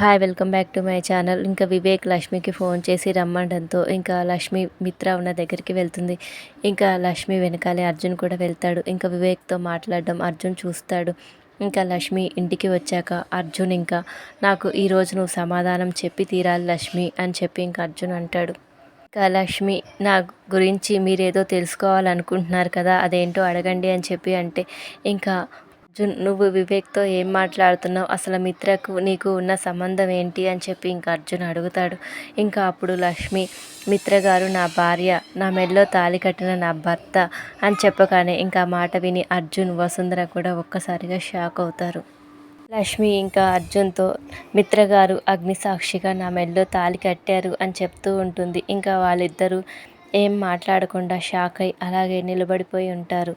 Hi welcome back to my channel ఇంకా వివేక్ లక్ష్మికి phone చేసి రమ్మండంతో ఇంకా లక్ష్మి మిత్ర ఉన్న దగ్గరికి వెళ్తుంది ఇంకా లక్ష్మి వెనకాలే అర్జున్ కూడా వెళ్తాడు ఇంకా వివేక్తో మాట్లాడడం అర్జున్ చూస్తాడు ఇంకా లక్ష్మి ఇంటికి వచ్చాక అర్జున్ ఇంకా నాకు ఈరోజు నువ్వు సమాధానం చెప్పి తీరాలి లక్ష్మి అని చెప్పి ఇంకా అర్జున్ అంటాడు ఇంకా లక్ష్మి నా గురించి మీరేదో తెలుసుకోవాలనుకుంటున్నారు కదా అదేంటో అడగండి అని చెప్పి అంటే ఇంకా అర్జున్ నువ్వు వివేక్తో ఏం మాట్లాడుతున్నావు అసలు మిత్రకు నీకు ఉన్న సంబంధం ఏంటి అని చెప్పి ఇంకా అర్జున్ అడుగుతాడు ఇంకా అప్పుడు లక్ష్మి మిత్ర గారు నా భార్య నా మెడలో తాలి కట్టిన నా భర్త అని చెప్పగానే ఇంకా మాట విని అర్జున్ వసుంధర కూడా ఒక్కసారిగా షాక్ అవుతారు లక్ష్మి ఇంకా అర్జున్తో మిత్ర గారు అగ్నిసాక్షిగా నా మెడలో తాలి కట్టారు అని చెప్తూ ఉంటుంది ఇంకా వాళ్ళిద్దరూ ఏం మాట్లాడకుండా షాక్ అయి అలాగే నిలబడిపోయి ఉంటారు